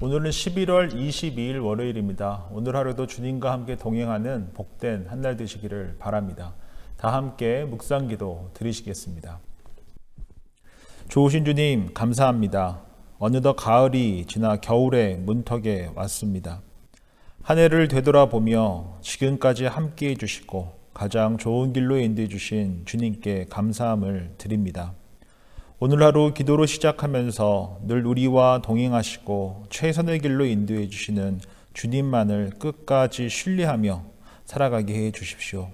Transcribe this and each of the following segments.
오늘은 11월 22일 월요일입니다. 오늘 하루도 주님과 함께 동행하는 복된 한 날 되시기를 바랍니다. 다 함께 묵상 기도 드리시겠습니다. 좋으신 주님 감사합니다. 어느덧 가을이 지나 겨울의 문턱에 왔습니다. 한 해를 되돌아보며 지금까지 함께 해주시고 가장 좋은 길로 인도해 주신 주님께 감사함을 드립니다. 오늘 하루 기도로 시작하면서 늘 우리와 동행하시고 최선의 길로 인도해 주시는 주님만을 끝까지 신뢰하며 살아가게 해 주십시오.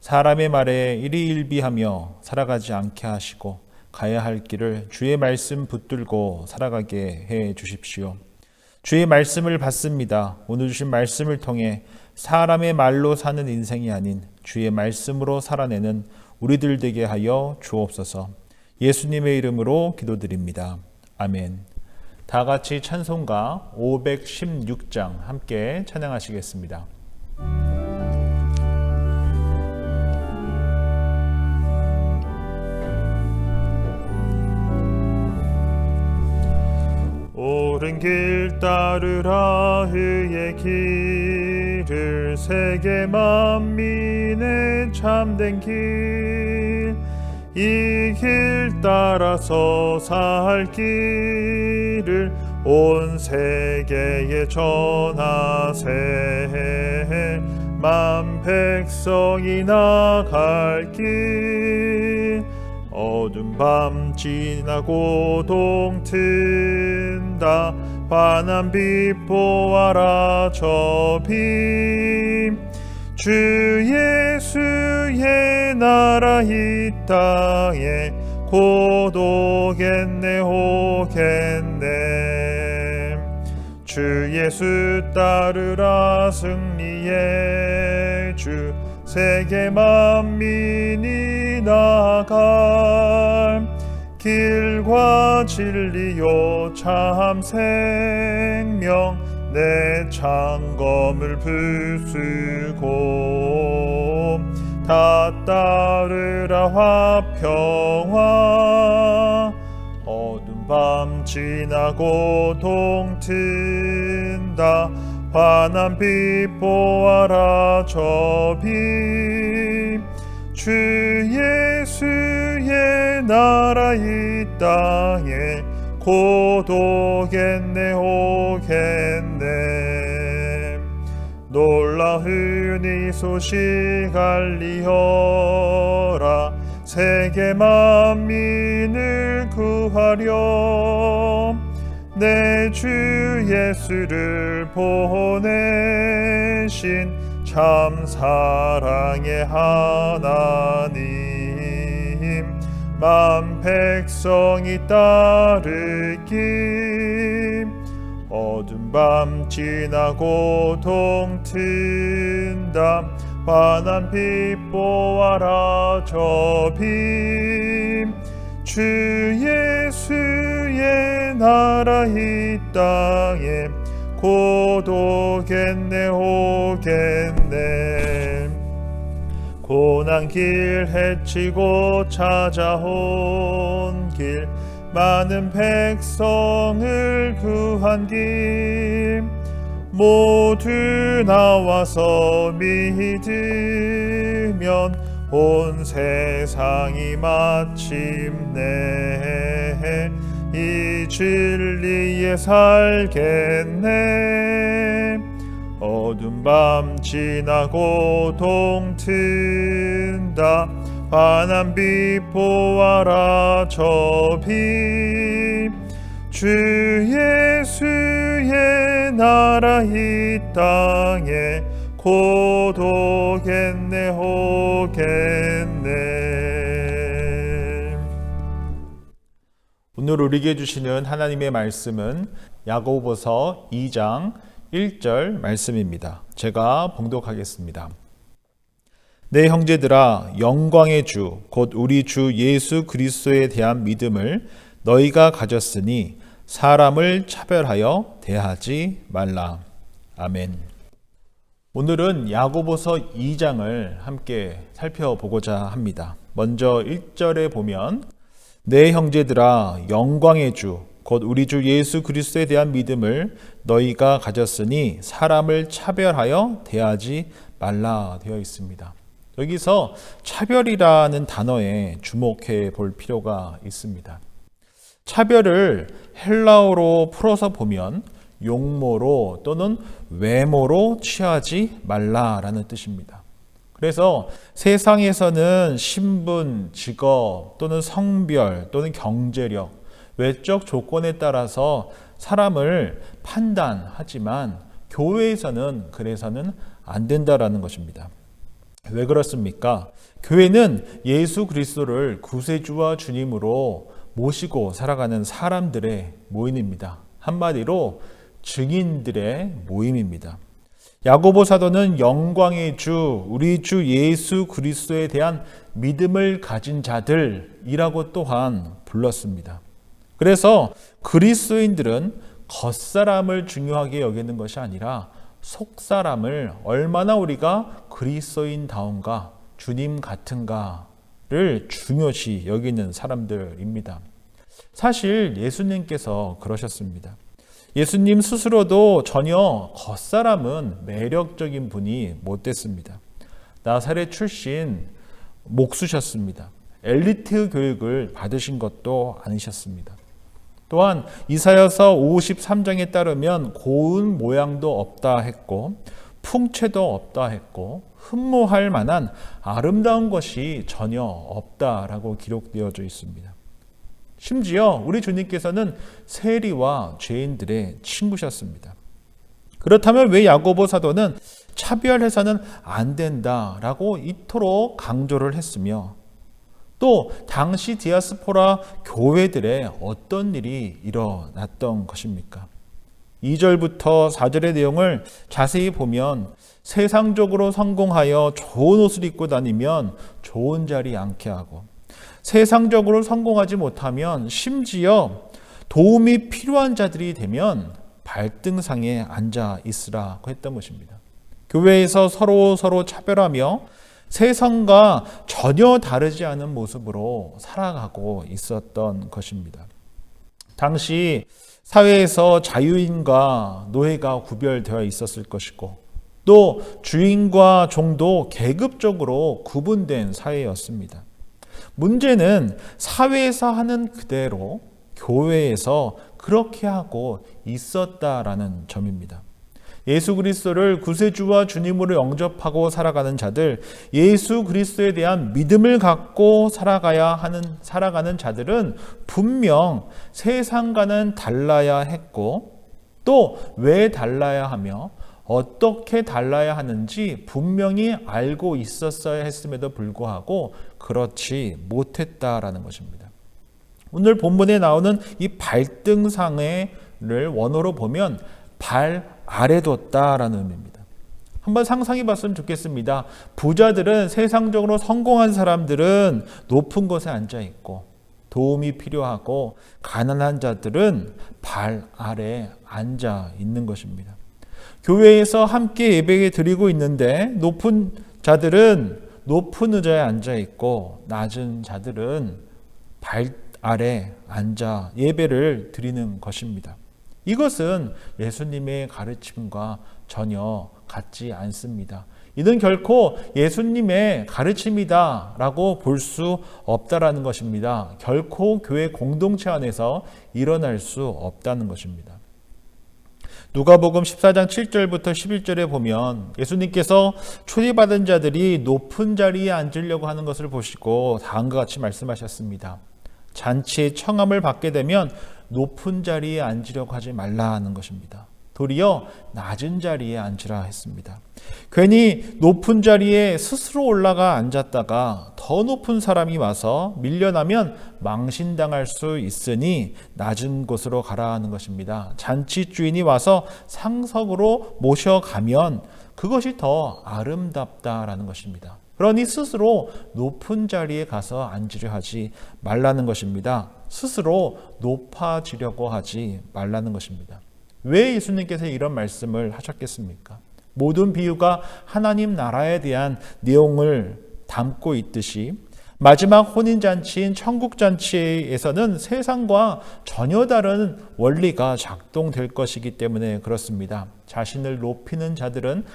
사람의 말에 일희일비하며 살아가지 않게 하시고 가야 할 길을 주의 말씀 붙들고 살아가게 해 주십시오. 주의 말씀을 받습니다. 오늘 주신 말씀을 통해 사람의 말로 사는 인생이 아닌 주의 말씀으로 살아내는 우리들 되게 하여 주옵소서. 예수님의 이름으로 기도드립니다. 아멘. 다 같이 찬송가 516장 함께 찬양하시겠습니다. 옳은 길 따르라 그의 길을 세계 만민의 참된 길 이 길 따라서 살 길을 온 세계에 전하세. 만 백성이 나갈 길 어둠 밤 지나고 동튼다. 환한 빛 보아라 저빔 주 예수의 나라 이 땅에 곧 오겠네 오겠네. 주 예수 따르라 승리의 주 세계 만민이 나갈 길과 진리요 참 생명 내 창검을 부수고 다 따르라 화평화. 어둠 밤 지나고 동튼다. 환한 빛 보아라 저빛 주 예수의 나라 이 땅에 곧 오겠네 오겠네 놀라운 이 소식 알리어라. 세계 만민을 구하려 내주 예수를 보내신 참 사랑의 하나님 만 백성이 따르기 밤 지나고 동튼다. 환한 빛 보아라 저빔. 주 예수의 나라 이 땅에 곧 오겠네 오겠네. 고난 길 헤치고 찾아온 길 많은 백성을 구한 길 모두 나와서 믿으면 온 세상이 마침내 이 진리에 살겠네. 어둠 밤 지나고 동튼다 빛 보아라 저빛 주 예수의 나라 이 땅에 곧 오겠네 오겠네 오늘 우리에게 주시는 하나님의 말씀은 야고보서 2장 1절 말씀입니다. 제가 봉독하겠습니다. 내 형제들아 영광의 주 곧 우리 주 예수 그리스도에 대한 믿음을 너희가 가졌으니 사람을 차별하여 대하지 말라. 아멘. 오늘은 야고보서 2장을 함께 살펴보고자 합니다. 먼저 1절에 보면 내 형제들아 영광의 주 곧 우리 주 예수 그리스도에 대한 믿음을 너희가 가졌으니 사람을 차별하여 대하지 말라 되어 있습니다. 여기서 차별이라는 단어에 주목해 볼 필요가 있습니다. 차별을 헬라어로 풀어서 보면 용모로 또는 외모로 취하지 말라라는 뜻입니다. 그래서 세상에서는 신분, 직업 또는 성별 또는 경제력, 외적 조건에 따라서 사람을 판단하지만 교회에서는 그래서는 안 된다라는 것입니다. 왜 그렇습니까? 교회는 예수 그리스도를 구세주와 주님으로 모시고 살아가는 사람들의 모임입니다. 한마디로 증인들의 모임입니다. 야고보 사도는 영광의 주, 우리 주 예수 그리스도에 대한 믿음을 가진 자들이라고 또한 불렀습니다. 그래서 그리스도인들은 겉사람을 중요하게 여기는 것이 아니라 속 사람을 얼마나 우리가 그리스도인다운가 주님 같은가를 중요시 여기는 사람들입니다. 사실 예수님께서 그러셨습니다. 예수님 스스로도 전혀 겉사람은 매력적인 분이 못 됐습니다. 나사렛 출신 목수셨습니다. 엘리트 교육을 받으신 것도 아니셨습니다. 또한 이사여서 53장에 따르면 고운 모양도 없다 했고 풍채도 없다 했고 흠모할 만한 아름다운 것이 전혀 없다라고 기록되어져 있습니다. 심지어 우리 주님께서는 세리와 죄인들의 친구셨습니다. 그렇다면 왜 야고보 사도는 차별해서는 안 된다라고 이토록 강조를 했으며 또 당시 디아스포라 교회들의 어떤 일이 일어났던 것입니까? 2절부터 4절의 내용을 자세히 보면 세상적으로 성공하여 좋은 옷을 입고 다니면 좋은 자리 앉게 하고 세상적으로 성공하지 못하면 심지어 도움이 필요한 자들이 되면 발등상에 앉아 있으라고 했던 것입니다. 교회에서 서로 서로 차별하며 세상과 전혀 다르지 않은 모습으로 살아가고 있었던 것입니다. 당시 사회에서 자유인과 노예가 구별되어 있었을 것이고 또 주인과 종도 계급적으로 구분된 사회였습니다. 문제는 사회에서 하는 그대로 교회에서 그렇게 하고 있었다라는 점입니다. 예수 그리스도를 구세주와 주님으로 영접하고 살아가는 자들, 예수 그리스도에 대한 믿음을 갖고 살아가야 하는 살아가는 자들은 분명 세상과는 달라야 했고 또 왜 달라야 하며 어떻게 달라야 하는지 분명히 알고 있었어야 했음에도 불구하고 그렇지 못했다라는 것입니다. 오늘 본문에 나오는 이 발등상을 원어로 보면 발 아래 뒀다라는 의미입니다. 한번 상상해 봤으면 좋겠습니다. 부자들은 세상적으로 성공한 사람들은 높은 곳에 앉아 있고 도움이 필요하고 가난한 자들은 발 아래 앉아 있는 것입니다. 교회에서 함께 예배 드리고 있는데 높은 자들은 높은 의자에 앉아 있고 낮은 자들은 발 아래 앉아 예배를 드리는 것입니다. 이것은 예수님의 가르침과 전혀 같지 않습니다. 이는 결코 예수님의 가르침이다라고 볼 수 없다라는 것입니다. 결코 교회 공동체 안에서 일어날 수 없다는 것입니다. 누가복음 14장 7절부터 11절에 보면 예수님께서 초대받은 자들이 높은 자리에 앉으려고 하는 것을 보시고 다음과 같이 말씀하셨습니다. 잔치의 청함을 받게 되면 높은 자리에 앉으려고 하지 말라 하는 것입니다. 도리어 낮은 자리에 앉으라 했습니다. 괜히 높은 자리에 스스로 올라가 앉았다가 더 높은 사람이 와서 밀려나면 망신당할 수 있으니 낮은 곳으로 가라 하는 것입니다. 잔치 주인이 와서 상석으로 모셔가면 그것이 더 아름답다라는 것입니다. 그러니 스스로 높은 자리에 가서 앉으려 하지 말라는 것입니다. 스스로 높아지려고 하지 말라는 것입니다. 왜 예수님께서 이런 말씀을 하셨겠습니까? 모든 비유가 하나님 나라에 대한 내용을 담고 있듯이 마지막 혼인잔치인 천국잔치에서는 세상과 전혀 다른 원리가 작동될 것이기 때문에 그렇습니다. 자신을 높이는 자들은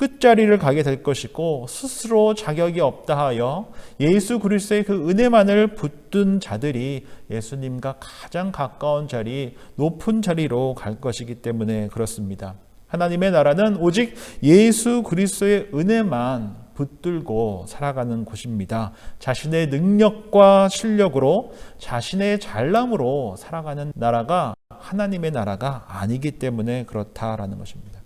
끝자리를 가게 될 것이고 스스로 자격이 없다 하여 예수 그리스도의 그 은혜만을 붙든 자들이 예수님과 가장 가까운 자리, 높은 자리로 갈 것이기 때문에 그렇습니다. 하나님의 나라는 오직 예수 그리스도의 은혜만 붙들고 살아가는 곳입니다. 자신의 능력과 실력으로 자신의 잘남으로 살아가는 나라가 하나님의 나라가 아니기 때문에 그렇다라는 것입니다.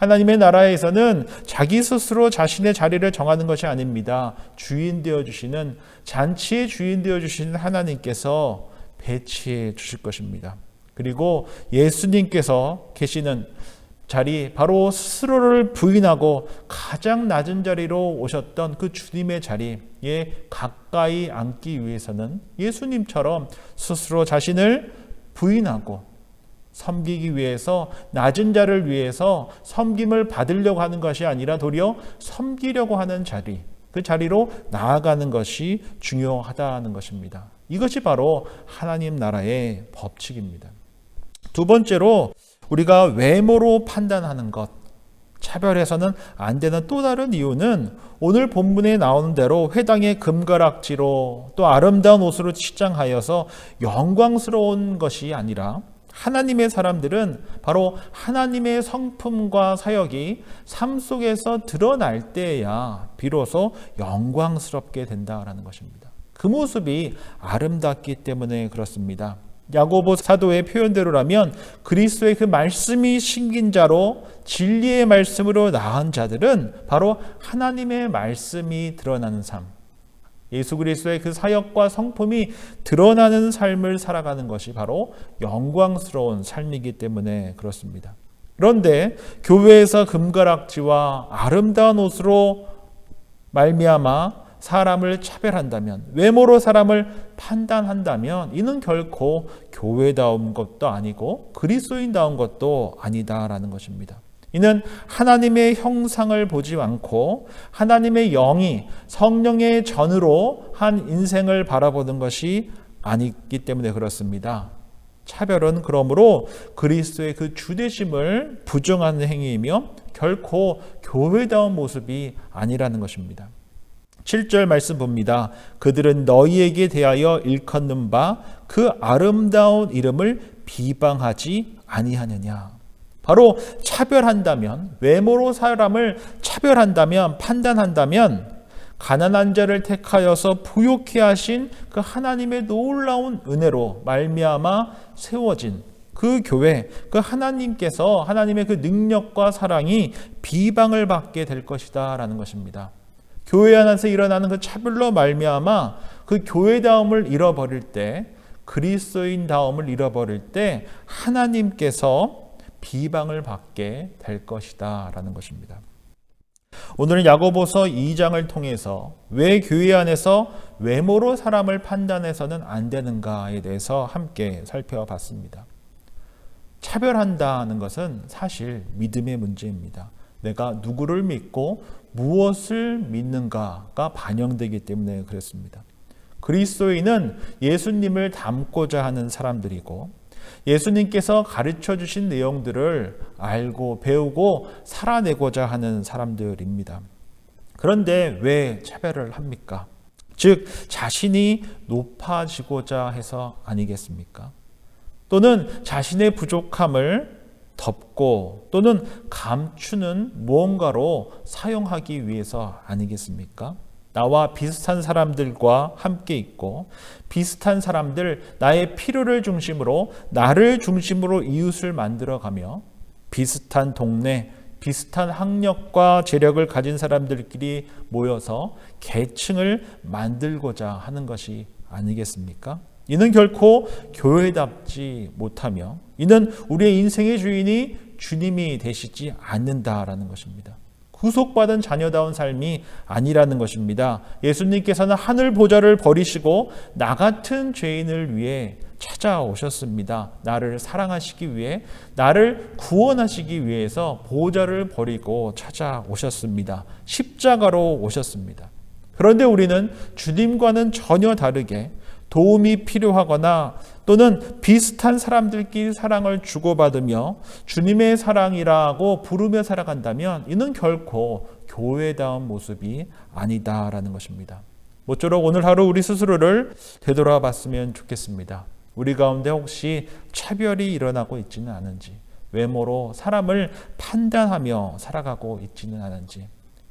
하나님의 나라에서는 자기 스스로 자신의 자리를 정하는 것이 아닙니다. 주인 되어 주시는 잔치의 주인 되어 주시는 하나님께서 배치해 주실 것입니다. 그리고 예수님께서 계시는 자리 바로 스스로를 부인하고 가장 낮은 자리로 오셨던 그 주님의 자리에 가까이 앉기 위해서는 예수님처럼 스스로 자신을 부인하고 섬기기 위해서 낮은 자를 위해서 섬김을 받으려고 하는 것이 아니라 도리어 섬기려고 하는 자리 그 자리로 나아가는 것이 중요하다는 것입니다. 이것이 바로 하나님 나라의 법칙입니다. 두 번째로 우리가 외모로 판단하는 것 차별해서는 안 되는 또 다른 이유는 오늘 본문에 나오는 대로 회당의 금가락지로 또 아름다운 옷으로 치장하여서 영광스러운 것이 아니라 하나님의 사람들은 바로 하나님의 성품과 사역이 삶 속에서 드러날 때야 비로소 영광스럽게 된다라는 것입니다. 그 모습이 아름답기 때문에 그렇습니다. 야고보 사도의 표현대로라면 그리스도의 그 말씀이 신긴 자로 진리의 말씀으로 나은 자들은 바로 하나님의 말씀이 드러나는 삶, 예수 그리스도의 그 사역과 성품이 드러나는 삶을 살아가는 것이 바로 영광스러운 삶이기 때문에 그렇습니다. 그런데 교회에서 금가락지와 아름다운 옷으로 말미암아 사람을 차별한다면 외모로 사람을 판단한다면 이는 결코 교회다운 것도 아니고 그리스도인다운 것도 아니다라는 것입니다. 이는 하나님의 형상을 보지 않고 하나님의 영이 성령의 전으로 한 인생을 바라보는 것이 아니기 때문에 그렇습니다. 차별은 그러므로 그리스도의 그 주대심을 부정하는 행위이며 결코 교회다운 모습이 아니라는 것입니다. 7절 말씀 봅니다. 그들은 너희에게 대하여 일컫는 바 그 아름다운 이름을 비방하지 아니하느냐. 바로 차별한다면, 외모로 사람을 차별한다면, 판단한다면, 가난한 자를 택하여서 부욕해 하신 그 하나님의 놀라운 은혜로 말미암아 세워진 그 교회, 그 하나님께서 하나님의 그 능력과 사랑이 비방을 받게 될 것이다라는 것입니다. 교회 안에서 일어나는 그 차별로 말미암아 그 교회다움을 잃어버릴 때 그리스도인다움을 잃어버릴 때 하나님께서 비방을 받게 될 것이다 라는 것입니다. 오늘은 야고보서 2장을 통해서 왜 교회 안에서 외모로 사람을 판단해서는 안 되는가에 대해서 함께 살펴봤습니다. 차별한다는 것은 사실 믿음의 문제입니다. 내가 누구를 믿고 무엇을 믿는가가 반영되기 때문에 그렇습니다. 그리스도인은 예수님을 닮고자 하는 사람들이고 예수님께서 가르쳐 주신 내용들을 알고 배우고 살아내고자 하는 사람들입니다. 그런데 왜 차별을 합니까? 즉, 자신이 높아지고자 해서 아니겠습니까? 또는 자신의 부족함을 덮고 또는 감추는 무언가로 사용하기 위해서 아니겠습니까? 나와 비슷한 사람들과 함께 있고 비슷한 사람들 나의 필요를 중심으로 나를 중심으로 이웃을 만들어 가며 비슷한 동네 비슷한 학력과 재력을 가진 사람들끼리 모여서 계층을 만들고자 하는 것이 아니겠습니까? 이는 결코 교회답지 못하며 이는 우리의 인생의 주인이 주님이 되시지 않는다라는 것입니다. 구속받은 자녀다운 삶이 아니라는 것입니다. 예수님께서는 하늘 보좌를 버리시고 나 같은 죄인을 위해 찾아오셨습니다. 나를 사랑하시기 위해, 나를 구원하시기 위해서 보좌를 버리고 찾아오셨습니다. 십자가로 오셨습니다. 그런데 우리는 주님과는 전혀 다르게 도움이 필요하거나 또는 비슷한 사람들끼리 사랑을 주고받으며 주님의 사랑이라고 부르며 살아간다면 이는 결코 교회다운 모습이 아니다라는 것입니다. 모쪼록 오늘 하루 우리 스스로를 되돌아 봤으면 좋겠습니다. 우리 가운데 혹시 차별이 일어나고 있지는 않은지, 외모로 사람을 판단하며 살아가고 있지는 않은지,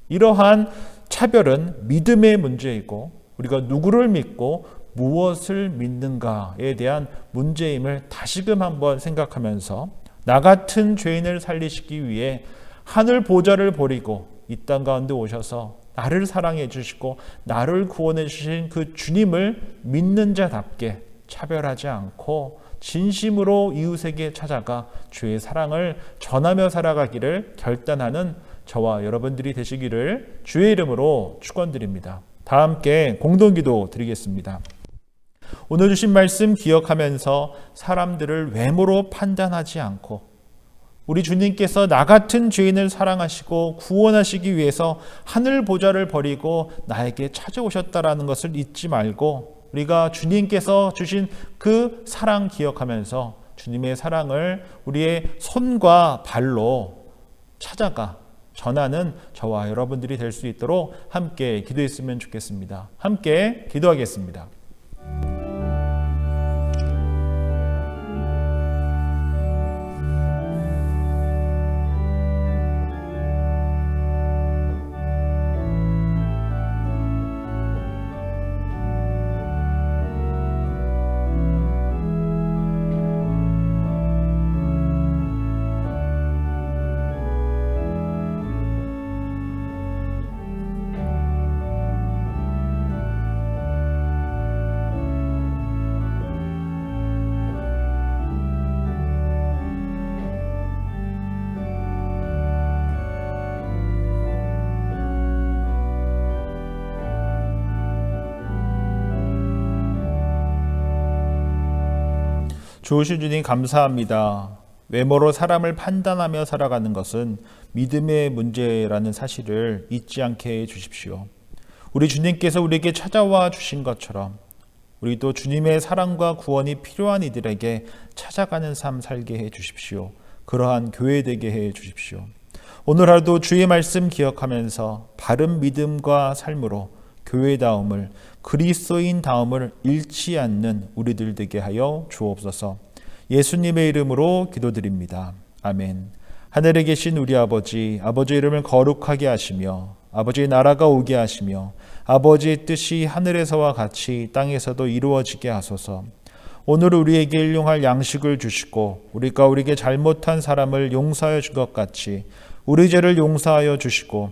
이러한 차별은 믿음의 문제이고 우리가 누구를 믿고 무엇을 믿는가에 대한 문제임을 다시금 한번 생각하면서 나 같은 죄인을 살리시기 위해 하늘 보좌를 버리고 이 땅 가운데 오셔서 나를 사랑해 주시고 나를 구원해 주신 그 주님을 믿는 자답게 차별하지 않고 진심으로 이웃에게 찾아가 주의 사랑을 전하며 살아가기를 결단하는 저와 여러분들이 되시기를 주의 이름으로 축원드립니다. 다 함께 공동기도 드리겠습니다. 오늘 주신 말씀 기억하면서 사람들을 외모로 판단하지 않고 우리 주님께서 나 같은 죄인을 사랑하시고 구원하시기 위해서 하늘 보좌를 버리고 나에게 찾아오셨다라는 것을 잊지 말고 우리가 주님께서 주신 그 사랑 기억하면서 주님의 사랑을 우리의 손과 발로 찾아가 전하는 저와 여러분들이 될 수 있도록 함께 기도했으면 좋겠습니다. 함께 기도하겠습니다. Thank you. 좋으신 주님 감사합니다. 외모로 사람을 판단하며 살아가는 것은 믿음의 문제라는 사실을 잊지 않게 해 주십시오. 우리 주님께서 우리에게 찾아와 주신 것처럼 우리도 주님의 사랑과 구원이 필요한 이들에게 찾아가는 삶 살게 해 주십시오. 그러한 교회 되게 해 주십시오. 오늘 하루도 주의 말씀 기억하면서 바른 믿음과 삶으로 교회다움을 그리스도인 다움을 잃지 않는 우리들 되게 하여 주옵소서. 예수님의 이름으로 기도드립니다. 아멘. 하늘에 계신 우리 아버지, 아버지 이름을 거룩하게 하시며 아버지의 나라가 오게 하시며 아버지의 뜻이 하늘에서와 같이 땅에서도 이루어지게 하소서. 오늘 우리에게 일용할 양식을 주시고 우리가 우리에게 잘못한 사람을 용서하여 준 것 같이 우리 죄를 용서하여 주시고